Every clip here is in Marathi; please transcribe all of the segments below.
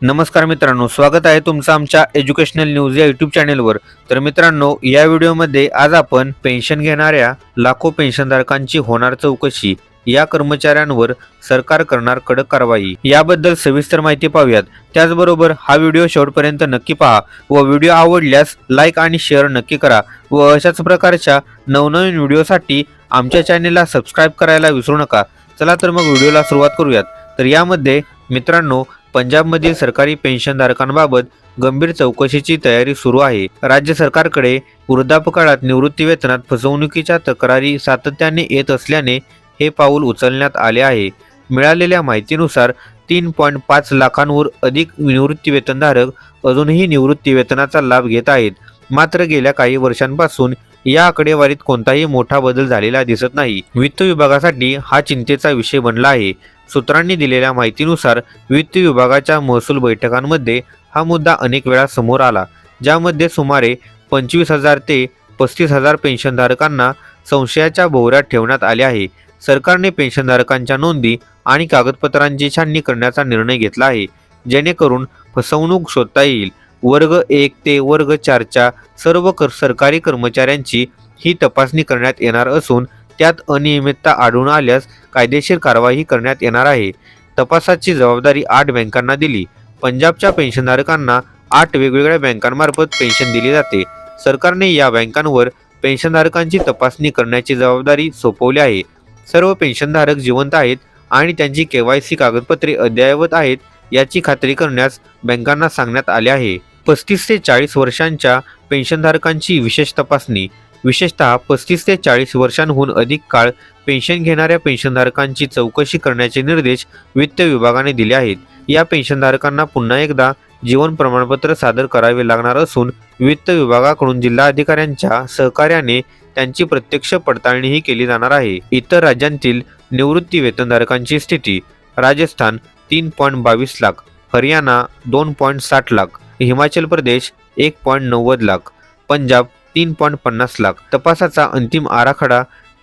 नमस्कार मित्रांनो स्वागत आहे तुमचं आमच्या एज्युकेशनल न्यूज या यूट्यूब चॅनेलवर तर मित्रांनो या व्हिडिओमध्ये आज आपण पेन्शन घेणाऱ्या लाखो पेन्शनधारकांची होणार चौकशी या कर्मचाऱ्यांवर सरकार करणार कडक कारवाई याबद्दल सविस्तर माहिती पाहूयात. त्याचबरोबर हा व्हिडिओ शेवटपर्यंत नक्की पहा व व्हिडिओ आवडल्यास लाईक आणि शेअर नक्की करा व अशाच प्रकारच्या नवनवीन व्हिडिओसाठी आमच्या चॅनेलला सबस्क्राईब करायला विसरू नका. चला तर मग व्हिडिओला सुरुवात करूयात. तर यामध्ये मित्रांनो पंजाबमधील सरकारी पेन्शनधारकांबाबत गंभीर चौकशीची तयारी सुरू आहे. राज्य सरकारकडे वृद्धापकाळात निवृत्तीवेतनात फसवणुकीच्या तक्रारी सातत्याने येत असल्याने हे पाऊल उचलण्यात आले आहे. मिळालेल्या माहितीनुसार तीन पॉईंट पाच लाखांवर अधिक निवृत्तीवेतनधारक अजूनही निवृत्तीवेतनाचा लाभ घेत आहेत. मात्र गेल्या काही वर्षांपासून या आकडेवारीत कोणताही मोठा बदल झालेला दिसत नाही. वित्त विभागासाठी हा चिंतेचा विषय बनला आहे. सूत्रांनी दिलेल्या माहितीनुसार वित्त विभागाच्या महसूल बैठकांमध्ये हा मुद्दा अनेक वेळा समोर आला ज्यामध्ये सुमारे पंचवीस हजार ते पस्तीस हजार पेन्शनधारकांना संशयाच्या भोवऱ्यात ठेवण्यात आले आहे. सरकारने पेन्शनधारकांच्या नोंदी आणि कागदपत्रांची छाननी करण्याचा निर्णय घेतला आहे जेणेकरून फसवणूक शोधता येईल. वर्ग एक ते वर्ग चारच्या सर्व कर सरकारी कर्मचाऱ्यांची ही तपासणी करण्यात येणार असून त्यात अनियमितता आढळून आल्यास कायदेशीर कारवाई करण्यात येणार आहे. तपासाची जबाबदारी आठ बँकांना दिली. पंजाबच्या पेन्शनधारकांना आठ वेगवेगळ्या बँकांमार्फत पेन्शन दिली जाते. सरकारने या बँकांवर पेन्शनधारकांची तपासणी करण्याची जबाबदारी सोपवली आहे. सर्व पेन्शनधारक जिवंत आहेत आणि त्यांची केवायसी कागदपत्रे अद्ययावत आहेत याची खात्री करण्यास बँकांना सांगण्यात आले आहे. पस्तीस ते चाळीस वर्षांच्या पेन्शनधारकांची विशेष तपासणी विशेषतः पस्तीस ते चाळीस वर्षांहून अधिक काळ पेन्शन घेणाऱ्या पेन्शनधारकांची चौकशी करण्याचे निर्देश वित्त विभागाने दिले आहेत. या पेन्शनधारकांना पुन्हा एकदा जीवन प्रमाणपत्र सादर करावे लागणार असून वित्त विभागाकडून जिल्हा अधिकाऱ्यांच्या सहकार्याने त्यांची प्रत्यक्ष पडताळणीही केली जाणार आहे. इतर राज्यांतील निवृत्ती वेतनधारकांची स्थिती राजस्थान तीन पॉईंट बावीस लाख हरियाणा दोन पॉईंट साठ लाख हिमाचल प्रदेश एक पॉईंट नव्वद लाख पंजाब तीन पॉईंट पन्नास लाख तपासाचा अंतिम आराखडा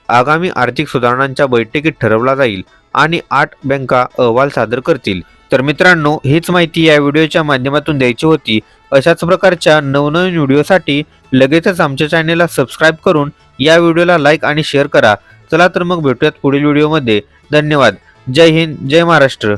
आगामी आर्थिक सुधारणांच्या बैठकीत ठरवला जाईल आणि आठ बँका अहवाल सादर करतील. तर मित्रांनो हीच माहिती या व्हिडिओच्या माध्यमातून द्यायची होती. अशाच प्रकारच्या नवनवीन व्हिडिओसाठी लगेचच आमच्या चॅनेलला सबस्क्राईब करून या व्हिडिओला लाईक आणि शेअर करा. चला तर मग भेटूयात पुढील व्हिडिओमध्ये. धन्यवाद. जय हिंद जय महाराष्ट्र.